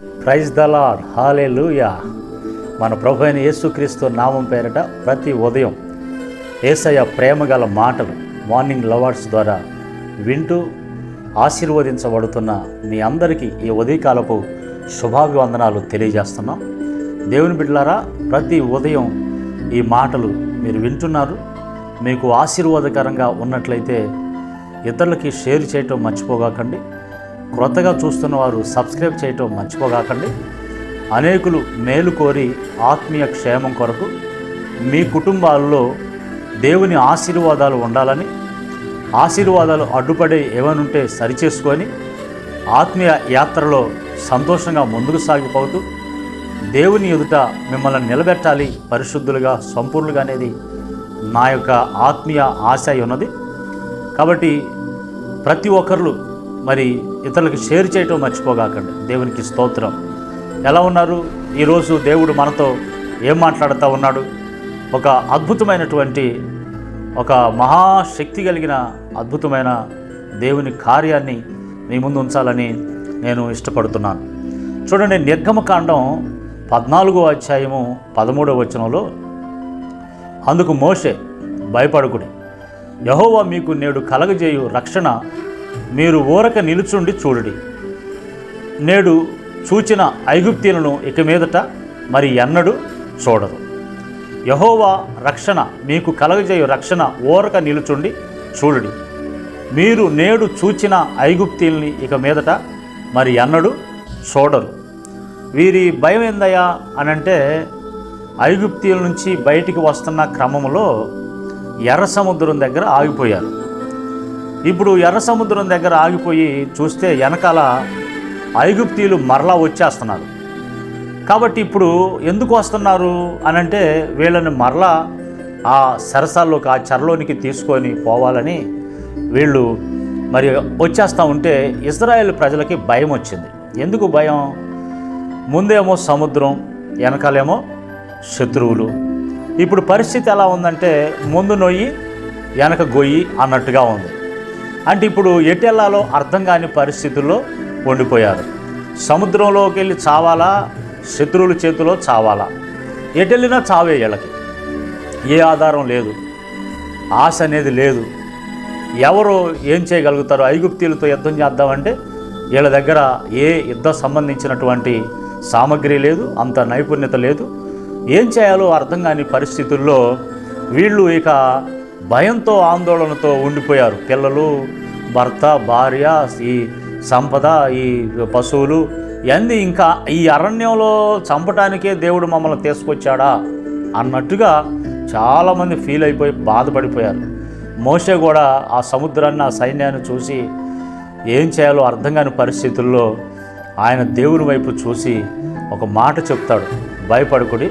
Praise the lord హాలే లూయా మన ప్రభు అయిన యేసుక్రీస్తు నామం పేరట ప్రతి ఉదయం ఏసయ్య ప్రేమగల మాటలు మార్నింగ్ లవర్స్ ద్వారా వింటూ ఆశీర్వదించబడుతున్న మీ అందరికీ ఈ ఉదయకాలపు శుభాభివందనాలు తెలియజేస్తున్నాం. దేవుని బిడ్డలారా ప్రతి ఉదయం ఈ మాటలు మీరు వింటున్నారు. మీకు ఆశీర్వాదకరంగా ఉన్నట్లయితే ఇతరులకి షేర్ చేయటం మర్చిపోగాకండి. క్రొత్తగా చూస్తున్న వారు సబ్స్క్రైబ్ చేయటం మర్చిపోగాకండి. అనేకులు మేలు కోరి ఆత్మీయ క్షేమం కొరకు మీ కుటుంబాల్లో దేవుని ఆశీర్వాదాలు ఉండాలని ఆశీర్వాదాలు అడ్డుపడే ఏమనుంటే సరిచేసుకొని ఆత్మీయ యాత్రలో సంతోషంగా ముందుకు సాగిపోతూ దేవుని ఎదుట మిమ్మల్ని నిలబెట్టాలి పరిశుద్ధులుగా సంపూర్ణులుగా అనేది నా యొక్క ఆత్మీయ ఆశ ఉన్నది. కాబట్టి ప్రతి ఒక్కరు మరి ఇతరులకు షేర్ చేయటం మర్చిపోగాకండి. దేవునికి స్తోత్రం. ఎలా ఉన్నారు? ఈరోజు దేవుడు మనతో ఏం మాట్లాడుతూ ఉన్నాడు? ఒక అద్భుతమైనటువంటి ఒక మహాశక్తి కలిగిన అద్భుతమైన దేవుని కార్యాన్ని మీ ముందు ఉంచాలని నేను ఇష్టపడుతున్నాను. చూడండి నిర్గమకాండం పద్నాలుగో అధ్యాయము పదమూడవ వచనంలో అందుకు మోషే భయపడకుడి. యహోవా మీకు నేడు కలగజేయు రక్షణ మీరు ఊరక నిలుచుండి చూడుడి. నేడు చూచిన ఐగుప్తీలను ఇక మీదట మరి ఎన్నడూ చూడరు. యహోవా రక్షణ మీకు కలగజేయు రక్షణ ఊరక నిలుచుండి చూడుడి. మీరు నేడు చూచిన ఐగుప్తీల్ని ఇక మీదట మరి ఎన్నడూ చూడరు. వీరి భయం ఏందయ్యా అని అంటే ఐగుప్తీయుల నుంచి బయటికి వస్తున్న క్రమంలో ఎర్ర సముద్రం దగ్గర ఆగిపోయారు. ఇప్పుడు ఎర్ర సముద్రం దగ్గర ఆగిపోయి చూస్తే వెనకాల ఐగుప్తీలు మరలా వచ్చేస్తున్నారు. కాబట్టి ఇప్పుడు ఎందుకు వస్తున్నారు అని అంటే వీళ్ళని మరలా ఆ సరసాల్లోకి ఆ చెరలోనికి తీసుకొని పోవాలని వీళ్ళు మరి వచ్చేస్తూ ఉంటే ఇజ్రాయెల్ ప్రజలకి భయం వచ్చింది. ఎందుకు భయం? ముందేమో సముద్రం వెనకాలేమో శత్రువులు. ఇప్పుడు పరిస్థితి ఎలా ఉందంటే ముందు నొయ్యి వెనక గొయ్యి అన్నట్టుగా ఉంది. అంటే ఇప్పుడు ఎటెల్లాలో అర్థం కాని పరిస్థితుల్లో ఉండిపోయారు. సముద్రంలోకి వెళ్ళి చావాలా? శత్రువుల చేతిలో చావాలా? ఎటెళ్ళినా చావే వీళ్ళకి. ఏ ఆధారం లేదు. ఆశ అనేది లేదు. ఎవరు ఏం చేయగలుగుతారు ఐగుప్తీలతో యుద్ధం చేద్దామంటే వీళ్ళ దగ్గర ఏ యుద్ధ సంబంధించినటువంటి సామగ్రి లేదు అంత నైపుణ్యత లేదు. ఏం చేయాలో అర్థం కాని పరిస్థితుల్లో వీళ్ళు ఇక భయంతో ఆందోళనతో ఉండిపోయారు. పిల్లలు భర్త భార్య ఈ సంపద ఈ పశువులు ఇవన్నీ ఇంకా ఈ అరణ్యంలో చంపటానికే దేవుడు మమ్మల్ని తీసుకొచ్చాడా అన్నట్టుగా చాలామంది ఫీల్ అయిపోయి బాధపడిపోయారు. మోషే కూడా ఆ సముద్రాన్ని ఆ సైన్యాన్ని చూసి ఏం చేయాలో అర్థం కాని పరిస్థితుల్లో ఆయన దేవుని వైపు చూసి ఒక మాట చెప్తాడు. భయపడుకుడి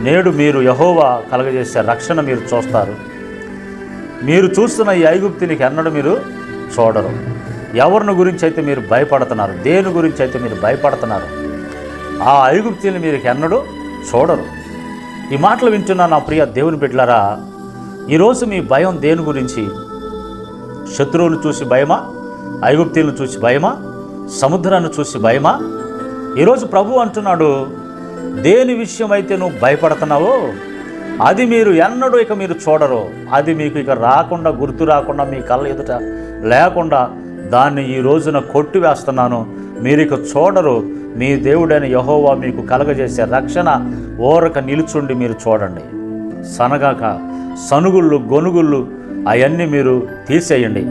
నేడు మీరు యహోవా కలగజేసే రక్షణ మీరు చూస్తారు. మీరు చూస్తున్న ఈ ఐగుప్తినికి ఎన్నడూ మీరు చూడరు. ఎవరిని గురించి అయితే మీరు భయపడుతున్నారు దేని గురించి అయితే మీరు భయపడుతున్నారు ఆ ఐగుప్తిని మీరు ఎన్నడూ చూడరు. ఈ మాటలు వింటున్న నా ప్రియ దేవుని బిడ్డలారా ఈరోజు మీ భయం దేని గురించి? శత్రువులు చూసి భయమా? ఐగుప్తీలను చూసి భయమా? సముద్రాన్ని చూసి భయమా? ఈరోజు ప్రభు అంటున్నాడు దేని విషయమైతే నువ్వు భయపడుతున్నావో అది మీరు ఎన్నడూ ఇక మీరు చూడరు. అది మీకు ఇక రాకుండా గుర్తు రాకుండా మీ కళ్ళ ఎదుట లేకుండా దాన్ని ఈ రోజున కొట్టివేస్తున్నాను. మీరు ఇక చూడరు. మీ దేవుడైన యహోవా మీకు కలగజేసే రక్షణ ఓరక నిలుచుండి మీరు చూడండి. సనగాక సనుగుళ్ళు గొనుగుళ్ళు అవన్నీ మీరు తీసేయండి.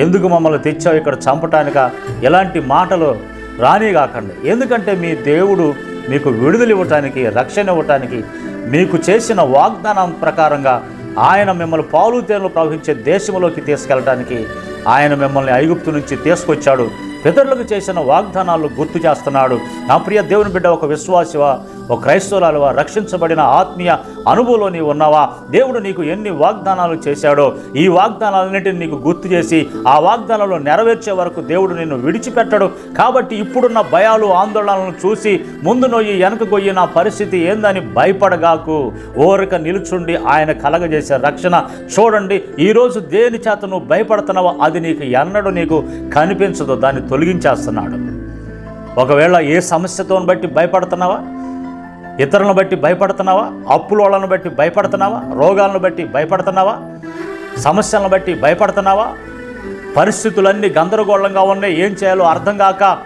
ఎందుకు మమ్మల్ని తెచ్చావు ఇక్కడ చంపటానిక? ఎలాంటి మాటలు రానిగాకండి. ఎందుకంటే మీ దేవుడు మీకు విడుదల ఇవ్వటానికి రక్షణ ఇవ్వటానికి మీకు చేసిన వాగ్దానం ప్రకారంగా ఆయన మిమ్మల్ని పాలు తేనెలు ప్రవహించే దేశంలోకి తీసుకెళ్ళడానికి ఆయన మిమ్మల్ని ఐగుప్తు నుంచి తీసుకొచ్చాడు. పితరులకు చేసిన వాగ్దానాలు గుర్తు చేస్తున్నాడు. నా ప్రియ దేవుని బిడ్డ ఒక విశ్వాసివా ఓ క్రైస్తవురాలువా రక్షించబడిన ఆత్మీయ అనుభవంలో నీవు ఉన్నావా? దేవుడు నీకు ఎన్ని వాగ్దానాలు చేశాడో ఈ వాగ్దానాలన్నింటినీ నీకు గుర్తు చేసి ఆ వాగ్దానాలు నెరవేర్చే వరకు దేవుడు నిన్ను విడిచిపెట్టడు. కాబట్టి ఇప్పుడున్న భయాలు ఆందోళనలను చూసి ముందు నొయ్యి వెనకగొయ్యి నా పరిస్థితి ఏందని భయపడగాకు ఓరక నిలుచుండి ఆయన కలగజేసే రక్షణ చూడండి. ఈరోజు దేని చేత నువ్వు భయపడుతున్నావో అది నీకు ఎన్నడూ నీకు కనిపించదు దాన్ని తొలగించేస్తున్నాడు. ఒకవేళ ఏ సమస్యతో బట్టి భయపడుతున్నావా? ఇతరులను బట్టి భయపడుతున్నావా? అప్పులోళ్ళను బట్టి భయపడుతున్నావా? రోగాలను బట్టి భయపడుతున్నావా? సమస్యలను బట్టి భయపడుతున్నావా? పరిస్థితులన్నీ గందరగోళంగా ఉన్నాయి. ఏం చేయాలో అర్థం కాక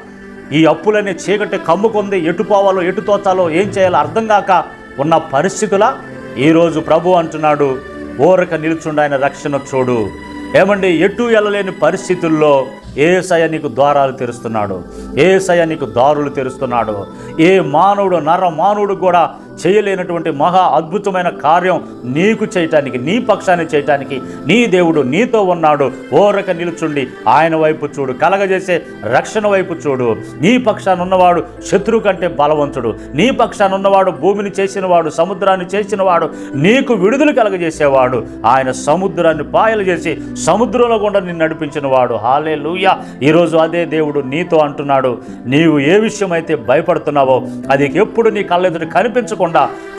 ఈ అప్పులన్నీ చీకటి కమ్ముకుంది. ఎటు పోవాలో ఎటు తోచాలో ఏం చేయాలో అర్థం కాక ఉన్న పరిస్థితుల ఈరోజు ప్రభు అంటున్నాడు ఓరక నిల్చుండి ఆయన రక్షణ చూడు. ఏమండి ఎటు వెళ్ళలేని పరిస్థితుల్లో ఏసయ నీకు ద్వారాలు తెరుస్తున్నాడు. ఏసయ నీకు దారులు తెరుస్తున్నాడు. ఏ మానవుడు నర మానవుడు కూడా చేయలేనటువంటి మహా అద్భుతమైన కార్యం నీకు చేయటానికి నీ పక్షాన్ని చేయటానికి నీ దేవుడు నీతో ఉన్నాడు. ఓరక నిలుచుండి ఆయన వైపు చూడు. కలగజేసే రక్షణ వైపు చూడు. నీ పక్షాన ఉన్నవాడు శత్రువు కంటే బలవంతుడు. నీ పక్షాన ఉన్నవాడు భూమిని చేసినవాడు సముద్రాన్ని చేసినవాడు నీకు విడుదల కలగజేసేవాడు. ఆయన సముద్రాన్ని పాయలు చేసి సముద్రంలో కూడా నిన్ను నడిపించిన వాడు హాలే లూయ ఈరోజు అదే దేవుడు నీతో అంటున్నాడు. నీవు ఏ విషయమైతే భయపడుతున్నావో అది ఎప్పుడు నీ కళ్ళెదురు కనిపించకుండా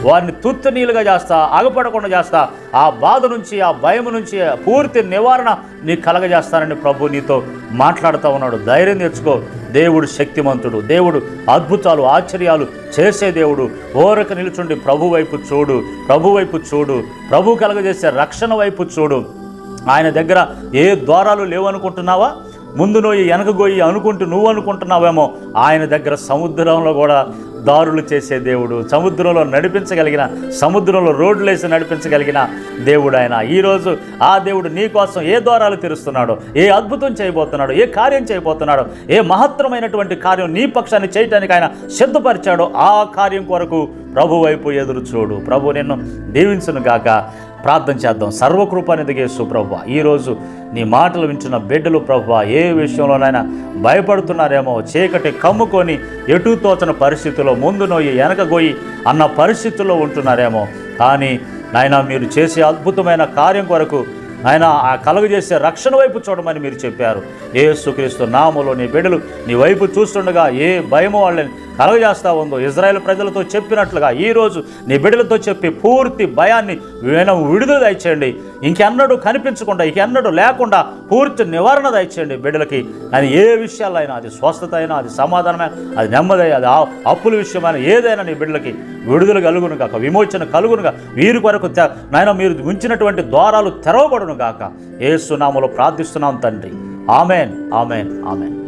వారిని తుత్తనీలుగా చేస్తా ఆగపడకుండా చేస్తా ఆ బాధ నుంచి ఆ భయం నుంచి పూర్తి నివారణ నీ కలగజేస్తానని ప్రభు నీతో మాట్లాడుతూ ఉన్నాడు. ధైర్యం తెచ్చుకో. దేవుడు శక్తిమంతుడు. దేవుడు అద్భుతాలు ఆశ్చర్యాలు చేసే దేవుడు. ఓరక నిలుచుండి ప్రభు వైపు చూడు. ప్రభు వైపు చూడు. ప్రభు కలగజేసే రక్షణ వైపు చూడు. ఆయన దగ్గర ఏ ద్వారాలు లేవనుకుంటున్నావా? ముందు నోయి వెనకగోయి అనుకుంటూ నువ్వు అనుకుంటున్నావేమో. ఆయన దగ్గర సముద్రంలో కూడా దారులు చేసే దేవుడు సముద్రంలో నడిపించగలిగిన సముద్రంలో రోడ్లు వేసి నడిపించగలిగిన దేవుడు ఆయన ఈరోజు ఆ దేవుడు నీ కోసం ఏ ద్వారాలు తెరుస్తున్నాడో ఏ అద్భుతం చేయబోతున్నాడో ఏ కార్యం చేయబోతున్నాడో ఏ మహత్తరమైనటువంటి కార్యం నీ పక్షాన్ని చేయటానికి ఆయన సిద్ధపరిచాడో ఆ కార్యం కొరకు ప్రభు వైపు ఎదురు చూడు. ప్రభు నిన్ను దీవించును గాక ప్రార్థన చేద్దాం. సర్వకృపానిదిగే సుప్రభ ఈరోజు నీ మాటలు వింటున్న బిడ్డలు ప్రభు ఏ విషయంలోనైనా భయపడుతున్నారేమో చీకటి కమ్ముకొని ఎటు తోచని పరిస్థితుల్లో ముందు నోయి వెనక గోయి అన్న పరిస్థితుల్లో ఉంటున్నారేమో. కానీ నాయన మీరు చేసే అద్భుతమైన కార్యం కొరకు ఆయన ఆ కలుగజేసే రక్షణ వైపు చూడమని మీరు చెప్పారు. ఏ సుక్రీస్తు నామలో నీ బిడ్డలు నీ వైపు చూస్తుండగా ఏ భయము వాళ్ళని కలగజేస్తా ఉందో ఇజ్రాయెల్ ప్రజలతో చెప్పినట్లుగా ఈరోజు నీ బిడ్డలతో చెప్పి పూర్తి భయాన్ని విన విడుదల దయచేయండి. ఇంకెన్నడూ కనిపించకుండా ఇంకెన్నడూ లేకుండా పూర్తి నివారణ దయచేయండి బిడ్డలకి. అని ఏ విషయాల్లో అయినా అది స్వస్థత అయినా అది సమాధానమే అది నెమ్మది అది అప్పుల విషయమైన ఏదైనా నీ బిడ్డలకి విడుదల కలుగును కాక విమోచన కలుగును వీరి కొరకు తె- నాయన మీరు ఉంచినటువంటి ద్వారాలు తెరవబడును గాక ఏ సునామలో ప్రార్థిస్తున్నాం తండ్రి. Amen amen amen.